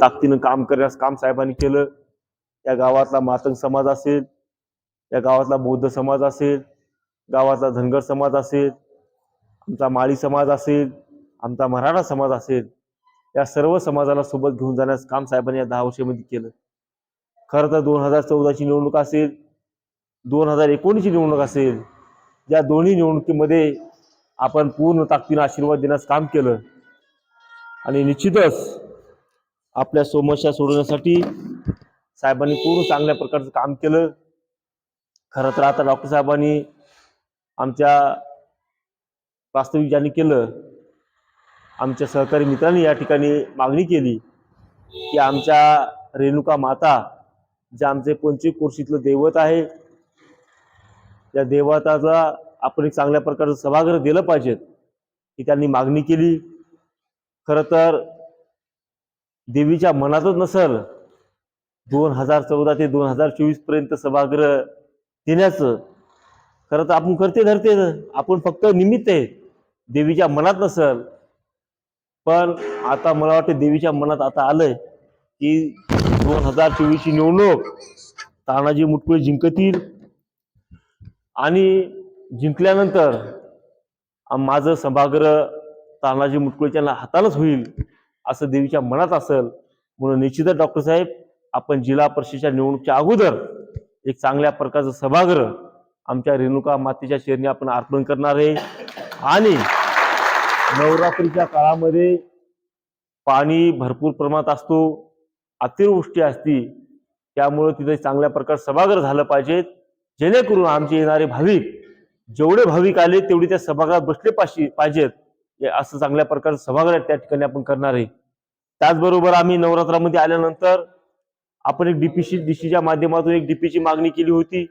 ताकदीनं काम करण्यास काम साहेबांनी केलं. या गावातला मातंग समाज असेल या गावातला बौद्ध समाज असेल गावातला धनगर समाज असेल आमचा माळी समाज असेल आमचा मराठा समाज असेल या सर्व समाजाला सोबत घेऊन जाण्यास काम साहेबांनी या दहा वर्षामध्ये केलं. खरं तर दोन हजार चौदाची निवडणूक असेल दोन हजार एकोणीसची निवडणूक असेल या दोन्ही निवडणुकीमध्ये आपण पूर्ण ताकदीनं आशीर्वाद देण्यास काम केलं. आणि निश्चितच आपल्या समस्या सोडवण्यासाठी साहेबांनी पूर्ण चांगल्या प्रकारचं काम केलं. खरं तर आता डॉक्टर साहेबांनी आमच्या वास्तविक ज्यांनी केलं आमच्या सहकारी मित्रांनी या ठिकाणी मागणी केली की आमच्या रेणुका माता जे आमचे पंचवीस कोर्शीतलं दैवत आहे त्या देवताचा आपण एक चांगल्या प्रकारचं सभागृह दिलं पाहिजेत ही त्यांनी मागणी केली. खरं तर देवीच्या मनातच नसल. दोन हजार चौदा ते दोन हजार चोवीसपर्यंत सभागृह देण्याचं. खरं तर आपण करते धरते. आपण फक्त निमित्त आहे. देवीच्या मनात नसल. पण आता मला वाटतं देवीच्या मनात आता आलंय की दोन हजार चोवीसची निवडणूक तानाजी मुटकुळे जिंकतील. आणि जिंकल्यानंतर माझं सभागृह तानाजी मुटकुळेच्या हातानच होईल. असं देवीच्या मनात असेल म्हणून निश्चितच डॉक्टर साहेब आपण जिल्हा परिषदेच्या निवडणुकीच्या अगोदर एक चांगल्या प्रकारचं सभागृह आमच्या रेणुका मातेच्या शेरणी आपण अर्पण करणार आहे. आणि नवरात्रीच्या काळामध्ये पाणी भरपूर प्रमाणात असतो अतिवृष्टी असती त्यामुळे तिथे चांगल्या प्रकारे सभागृह झालं पाहिजे. जेणेकरून आमचे येणारे भाविक जेवढे भाविक आले तेवढे त्या सभागृहात बसले पाहिजे पाहिजेत. हे असं चांगल्या प्रकारचं सभागृह त्या ठिकाणी आपण करणार आहे. त्याचबरोबर आम्ही नवरात्रामध्ये आल्यानंतर आपण एक डीपीसी डीसीच्या माध्यमातून एक डीपीची मागणी केली होती.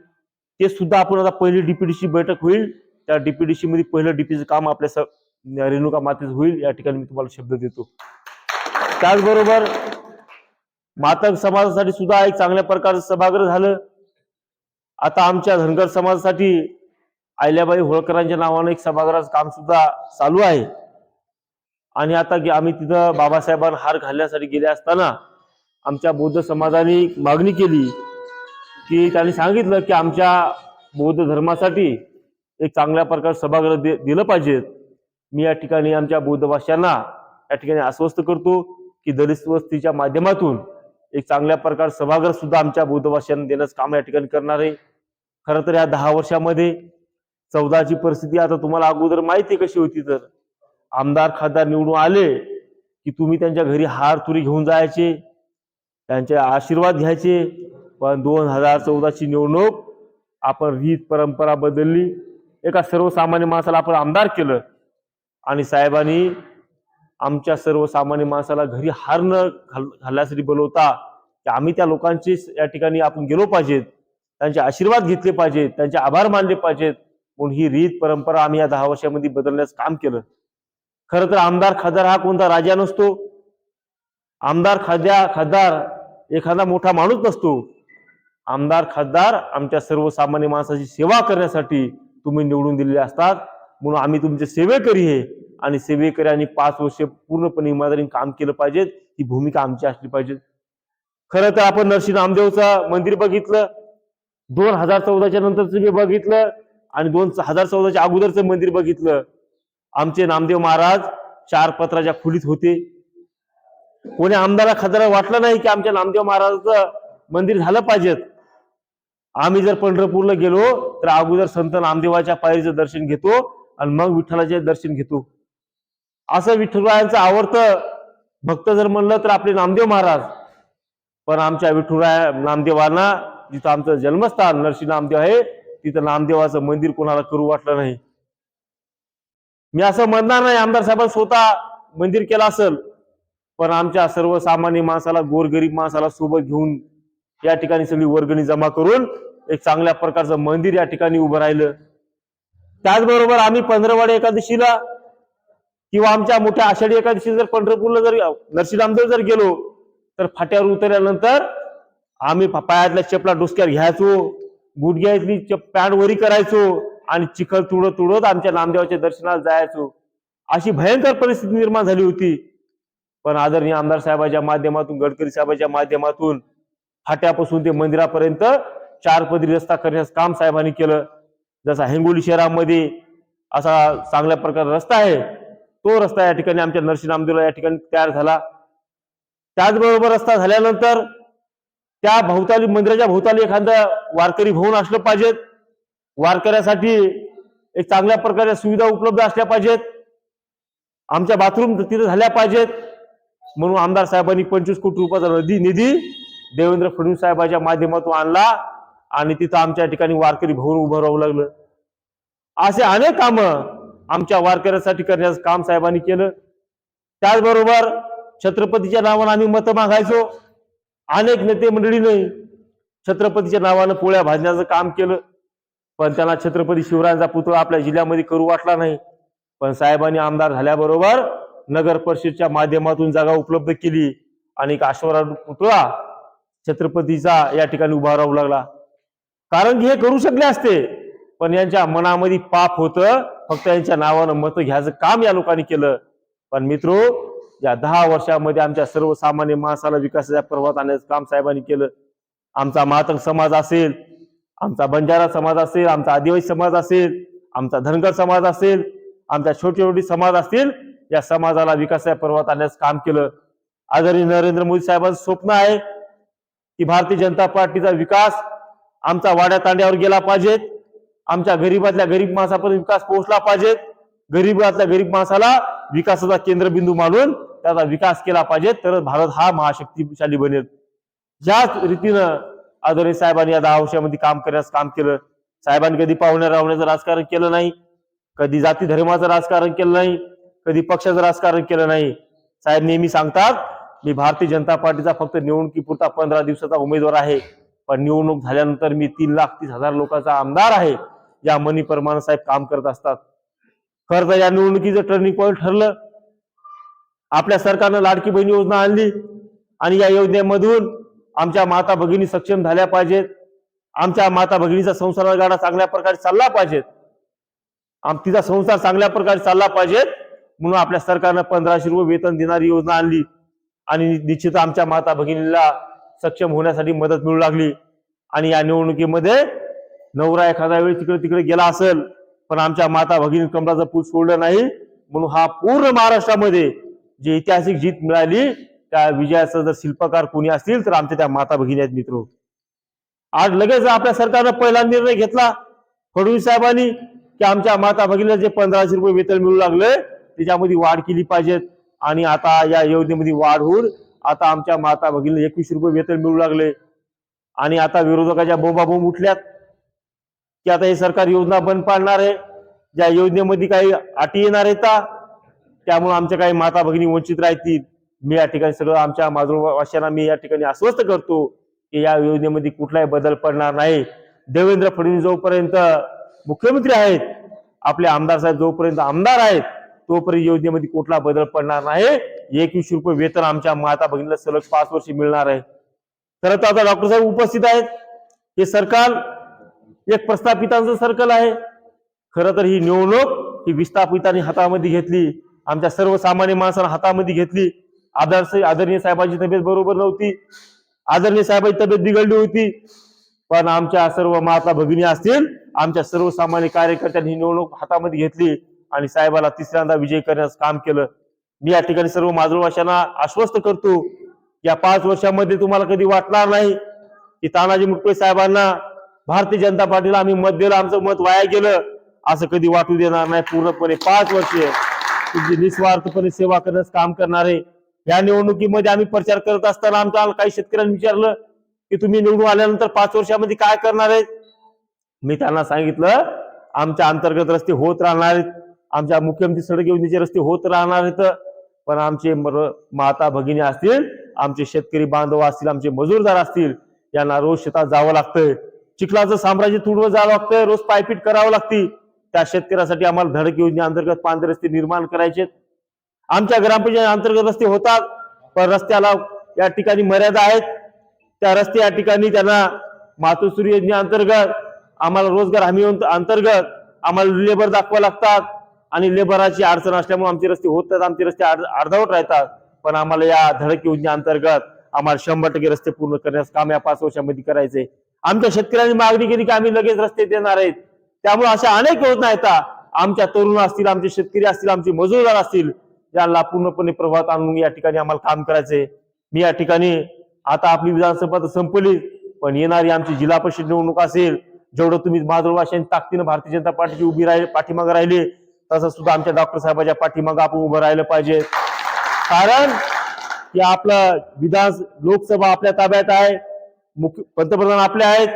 ते सुद्धा आपण आता पहिली डीपीडीसी बैठक होईल. त्या डीपीडीसी मध्ये पहिलं डीपीचं काम आपल्या स रेणुका मातेच होईल. या ठिकाणी मी तुम्हाला शब्द देतो. त्याचबरोबर मातक समाजासाठी सुद्धा एक चांगल्या प्रकारचं सभागृह झालं. आता आमच्या धनगर समाजासाठी आयल्याबाई होळकरांच्या नावानं एक सभागृहाचं काम सुद्धा चालू आहे. आणि आता आम्ही तिथं बाबासाहेबांना हार घालण्यासाठी गेले असताना आमच्या बौद्ध समाजाने मागणी केली की त्यांनी सांगितलं की आमच्या बौद्ध धर्मासाठी एक चांगल्या प्रकारे सभागृह दे दिलं पाहिजे. मी या ठिकाणी आमच्या बौद्ध भाषांना या ठिकाणी आश्वस्त करतो की दलित वस्तीच्या माध्यमातून एक चांगल्या प्रकारे सभागृह सुद्धा आमच्या बौद्ध भाषांना देण्याचं काम या ठिकाणी करणार आहे. खरं तर या दहा वर्षामध्ये चौदाची परिस्थिती आता तुम्हाला अगोदर माहिती कशी होती तर. आमदार खासदार निवडून आले की तुम्ही त्यांच्या घरी हार तुरी घेऊन जायचे त्यांचे आशीर्वाद घ्यायचे. पण दोन हजार चौदाची निवडणूक आपण रीत परंपरा बदलली. एका सर्वसामान्य माणसाला आपण आमदार केलं आणि साहेबांनी आमच्या सर्वसामान्य माणसाला घरी हार न घाल घालण्यासाठी बोलवता की आम्ही त्या लोकांची या ठिकाणी आपण गेलो पाहिजेत त्यांचे आशीर्वाद घेतले पाहिजेत त्यांचे आभार मानले पाहिजेत. म्हणून ही रीत परंपरा आम्ही या दहा वर्षामध्ये बदलण्याचं काम केलं. खरं तर आमदार खासदार हा कोणता राजा नसतो. आमदार खाद्या खासदार एखादा मोठा माणूस नसतो. आमदार खासदार आमच्या सर्वसामान्य माणसाची सेवा करण्यासाठी तुम्ही निवडून दिलेले असतात. म्हणून आम्ही तुमचे सेवेकरी हे आणि सेवेकरी आणि पाच वर्षे पूर्णपणे इमानदारीने काम केलं पाहिजेत. ही भूमिका आमची असली पाहिजे खरं तर आपण नरसिंह नामदेवचं मंदिर बघितलं. दोन हजार चौदाच्या नंतरचं मी बघितलं आणि दोन हजार चौदाच्या अगोदरचं मंदिर बघितलं. आमचे नामदेव महाराज चार पत्राच्या खुलीत होते. कोणी आमदारा खासदारा वाटलं नाही की आमच्या नामदेव महाराजाचं मंदिर झालं पाहिजेत आम्ही जर पंढरपूरला गेलो तर अगोदर संत नामदेवाच्या पायरीचं दर्शन घेतो आणि मग विठ्ठलाचे दर्शन घेतो. असं विठ्ठलरायांचं आवडतं भक्त जर म्हणलं तर आपले नामदेव महाराज. पण आमच्या विठुराया नामदेवांना जिथं आमचं जन्मस्थान नरसिंह नामदेव आहे तिथं नामदेवाचं मंदिर कोणाला करू वाटलं नाही. मी असं म्हणणार नाही आमदार साहेबांनी स्वतः मंदिर केलं असेल पण आमच्या सर्वसामान्य माणसाला गोरगरीब माणसाला सोबत घेऊन या ठिकाणी सगळी वर्गणी जमा करून एक चांगल्या प्रकारचं मंदिर या ठिकाणी उभं राहिलं. त्याचबरोबर आम्ही पंधरवाडी एकादशीला किंवा आमच्या मोठ्या आषाढी एकादशी जर पंढरपूरला जर नरसिंहामदेव जर गेलो तर फाट्यावर उतरल्यानंतर आम्ही पायातल्या चपला डोसक्यात घ्यायचो गुडघ्यातली चप पॅन्ट वरी करायचो आणि चिखल तुडत तुडत आमच्या नामदेवाच्या दर्शनाला जायचो. अशी भयंकर परिस्थिती निर्माण झाली होती. पण आदरणीय आमदार साहेबाच्या माध्यमातून गडकरी साहेबाच्या माध्यमातून फाट्यापासून ते मंदिरापर्यंत चार पदरी रस्ता करण्यास काम साहेबांनी केलं. जसा हिंगोली शहरामध्ये असा चांगल्या प्रकारे रस्ता आहे तो रस्ता या ठिकाणी आमच्या नरसिंह नामदेवला या ठिकाणी तयार झाला. त्याचबरोबर रस्ता झाल्यानंतर त्या भोवताली मंदिराच्या भोवताली एखादा वारकरी भवन असलं पाहिजेत. वारकऱ्यासाठी एक चांगल्या प्रकारे सुविधा उपलब्ध असल्या पाहिजेत. आमच्या बाथरूम तिथे झाल्या पाहिजेत. म्हणून आमदार साहेबांनी पंचवीस कोटी रुपयाचा निधी निधी देवेंद्र फडणवीस साहेबांच्या माध्यमातून आणला आणि तिथं आमच्या ठिकाणी वारकरी भवन उभं राहू लागलं. असे अनेक कामं आमच्या वारकऱ्यासाठी करण्याचं काम साहेबांनी केलं. त्याचबरोबर छत्रपतीच्या नावानं आम्ही मतं मागायचो. अनेक नेते मंडळीने छत्रपतीच्या नावानं पोळ्या भाजण्याचं काम केलं. पण त्यांना छत्रपती शिवरायांचा पुतळा आपल्या जिल्ह्यामध्ये करू वाटला नाही. पण साहेबांनी आमदार झाल्याबरोबर नगर परिषदच्या माध्यमातून जागा उपलब्ध केली आणि एक पुतळा छत्रपतीचा या ठिकाणी उभा राहू लागला. कारण की हे करू शकले असते पण यांच्या मनामध्ये पाप होतं. फक्त यांच्या नावानं मतं घ्यायचं काम या लोकांनी केलं. पण मित्रो या दहा वर्षामध्ये आमच्या सर्वसामान्य माणसाला विकासाच्या पर्वत आणण्याचं काम साहेबांनी केलं. आमचा मातंग समाज असेल आमचा बंजारा समाज असेल आमचा आदिवासी समाज असेल आमचा धनगर समाज असेल आमचा छोटे छोटे समाज असतील या समाजाला विकासाच्या पर्वात आणण्यास काम केलं. आदरणीय नरेंद्र मोदी साहेबांचं स्वप्न आहे की भारतीय जनता पार्टीचा विकास आमचा वाड्या तांड्यावर गेला पाहिजेत आमच्या गरीबातल्या गरीब माणसापर्यंत विकास पोहोचला पाहिजेत गरीबातल्या गरीब माणसाला विकासाचा केंद्रबिंदू मानून त्याचा विकास केला पाहिजे. तरच भारत हा महाशक्तिशाली बनेल. ज्याच रीतीनं आदरणीय साहेबांनी या दहा वर्षामध्ये काम करण्यास काम केलं. साहेबांनी कधी पाहुण्या रावण्याचं राजकारण केलं नाही. कधी जाती धर्माचं राजकारण केलं नाही. कधी पक्षाचं राजकारण केलं नाही. साहेब नेहमी सांगतात मी भारतीय जनता पार्टीचा फक्त निवडणुकीपुरता पंधरा दिवसाचा उमेदवार आहे. पण निवडणूक झाल्यानंतर मी तीन लाख तीस हजार लोकांचा आमदार आहे. या मनीप्रमाणे साहेब काम करत असतात. खरं तर या निवडणुकीचं टर्निंग पॉईंट ठरलं. आपल्या सरकारनं लाडकी बहीण योजना आणली. आणि या योजनेमधून आमच्या माता भगिनी सक्षम झाल्या पाहिजेत. आमच्या माता भगिनीचा संसार गाडा चांगल्या प्रकारे चालला पाहिजेत. आम तिचा संसार चांगल्या प्रकारे चालला पाहिजेत. म्हणून आपल्या सरकारनं पंधराशे रुपये वेतन देणारी योजना आणली. आणि निश्चित आमच्या माता भगिनीला सक्षम होण्यासाठी मदत मिळू लागली. आणि या निवडणुकीमध्ये नवरा एखादा वेळी तिकडे तिकडे गेला असेल पण आमच्या माता भगिनी कमराचं पूल सोडलं नाही. म्हणून हा पूर्ण महाराष्ट्रामध्ये जी ऐतिहासिक जीत मिळाली त्या विजयाचं जर शिल्पकार कोणी असतील तर आमच्या त्या माता भगिनी आहेत मित्र. आज लगेच आपल्या सरकारनं पहिला निर्णय घेतला. फडणवीस साहेबांनी की आमच्या माता भगिनीला जे पंधराशे रुपये वेतन मिळू लागले त्याच्यामध्ये वाढ केली पाहिजेत. आणि आता या योजनेमध्ये वाढ होऊन आता आमच्या माता भगिनीला एकवीस रुपये वेतन मिळू लागले आणि आता विरोधकाच्या बोंबाबोंब उठल्यात. की आता हे सरकार योजना बंद पाडणार आहे. ज्या योजनेमध्ये काही अटी येणार आहेत त्यामुळे आमच्या काही माता भगिनी वंचित राहतील. मी या ठिकाणी सगळं आमच्या माजूरवाशांना मी या ठिकाणी आश्वस्त करतो की या योजनेमध्ये कुठलाही बदल पडणार नाही. देवेंद्र फडणवीस जोपर्यंत मुख्यमंत्री आहेत आपले आमदार साहेब जोपर्यंत आमदार आहेत तोपर्यंत योजनेमध्ये कुठला बदल पडणार नाही. एकवीस रुपये वेतन आमच्या माता भगिनीला सलग पाच वर्ष मिळणार आहे. तर आता आता डॉक्टर साहेब उपस्थित आहेत. हे सरकार एक प्रस्थापितांचं सर्कल आहे. खरं तर ही निवडणूक ही विस्थापितांनी हातामध्ये घेतली. आमच्या सर्वसामान्य माणसानं हातामध्ये घेतली. आदर आदरणीय साहेबांची तब्येत बरोबर नव्हती. आदरणीय साहेबांची तब्येत बिघडली होती. पण आमच्या सर्व माता भगिनी असतील आमच्या सर्वसामान्य कार्यकर्त्यांनी ही निवडणूक हातामध्ये घेतली आणि साहेबाला तिसऱ्यांदा विजय करण्याचं काम केलं. मी या ठिकाणी सर्व मातृभाषांना आश्वस्त करतो या पाच वर्षामध्ये तुम्हाला कधी वाटणार नाही की तानाजी मुटकुळे साहेबांना भारतीय जनता पार्टीला आम्ही मत दिलं आमचं मत वाया गेलं असं कधी वाटू देणार नाही. पूर्णपणे पाच वर्षे तुमची निस्वार्थपणे सेवा करण्यास काम करणारे या निवडणुकीमध्ये आम्ही प्रचार करत असताना आमच्या काही शेतकऱ्यांनी विचारलं की तुम्ही निवडून आल्यानंतर पाच वर्षामध्ये काय करणार आहेत? मी त्यांना सांगितलं आमच्या अंतर्गत रस्ते होत राहणार आहेत. आमच्या मुख्यमंत्री सडक योजनेचे रस्ते होत राहणार आहेत. पण आमचे माता भगिनी असतील आमचे शेतकरी बांधव असतील आमचे मजूरदार असतील यांना रोज शेतात जावं लागतंय. चिखलाचं साम्राज्य तुडवं जावं लागतंय. रोज पायपीट करावं लागती. त्या शेतकऱ्यासाठी आम्हाला धडक योजनेअंतर्गत पांढरे रस्ते निर्माण करायचे आमच्या ग्रामपंचायत अंतर्गत रस्ते होतात पण रस्त्याला या ठिकाणी मर्यादा आहेत. त्या रस्ते या ठिकाणी त्यांना मातोश्री योजनेअंतर्गत आम्हाला रोजगार हमी अंतर्गत आम्हाला लेबर दाखवा लागतात आणि लेबराची अडचण असल्यामुळे आमचे रस्ते होतात आमचे रस्ते अर्ध- अर्धवट राहतात पण आम्हाला या धडक योजनेअंतर्गत आम्हाला शंभर टक्के रस्ते पूर्ण करण्यास काम या पाच वर्षामध्ये करायचे. आमच्या शेतकऱ्यांनी मागणी केली की आम्ही लगेच रस्ते देणार आहेत. त्यामुळे अशा अनेक योजना येतात. आमच्या तरुण असतील आमचे शेतकरी असतील आमचे मजूरदार असतील याला पूर्णपणे प्रभावात आणून या ठिकाणी आम्हाला काम करायचंय. मी या ठिकाणी आता आपली विधानसभा तर संपली पण येणारी आमची जिल्हा परिषद निवडणूक असेल जेवढं तुम्ही माधुरवाशांची ताकदीनं भारतीय जनता पार्टीची उभी राहिले पाठीमागे राहिले तसं सुद्धा आमच्या डॉक्टर साहेबाच्या पाठीमागे आपण उभं राहिलं पाहिजे. कारण की आपलं विधान लोकसभा आपल्या ताब्यात आहे मुख्य पंतप्रधान आपले आहेत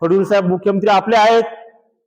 फडणवीस साहेब मुख्यमंत्री आपले आहेत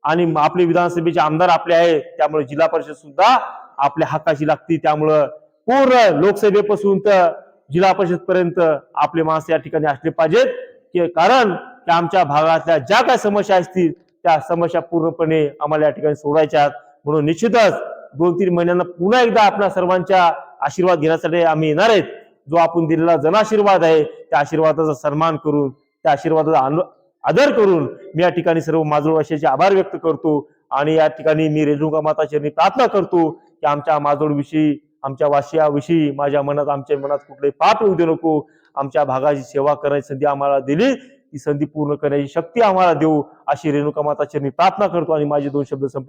आणि आपले विधानसभेचे आमदार आपले आहेत त्यामुळे जिल्हा परिषद सुद्धा आपल्या हक्काची लागती. त्यामुळं पूर्ण लोकसभेपासून तर जिल्हा परिषद पर्यंत आपले माणसं या ठिकाणी असले पाहिजेत. की कारण की आमच्या भागातल्या ज्या काही समस्या असतील त्या समस्या पूर्णपणे आम्हाला या ठिकाणी सोडायच्या आहेत. म्हणून निश्चितच दोन तीन महिन्यांना पुन्हा एकदा आपल्या सर्वांच्या आशीर्वाद घेण्यासाठी आम्ही येणार आहेत. जो आपण दिलेला जनाशीर्वाद आहे त्या आशीर्वादाचा सन्मान करून त्या आशीर्वादाचा आदर करून मी या ठिकाणी सर्व माजोळवासियांचे आभार व्यक्त करतो. आणि या ठिकाणी मी रेणुका माता चरणी प्रार्थना करतो. की आमच्या माजोडविषयी आमच्या वाशियाविषयी माझ्या मनात आमच्या मनात कुठले पाप येऊ दे नको. आमच्या भागाची सेवा करण्याची संधी आम्हाला दिली. ती संधी पूर्ण करण्याची शक्ती आम्हाला देऊ. अशी रेणुका माताची मी प्रार्थना करतो आणि माझे दोन शब्द संप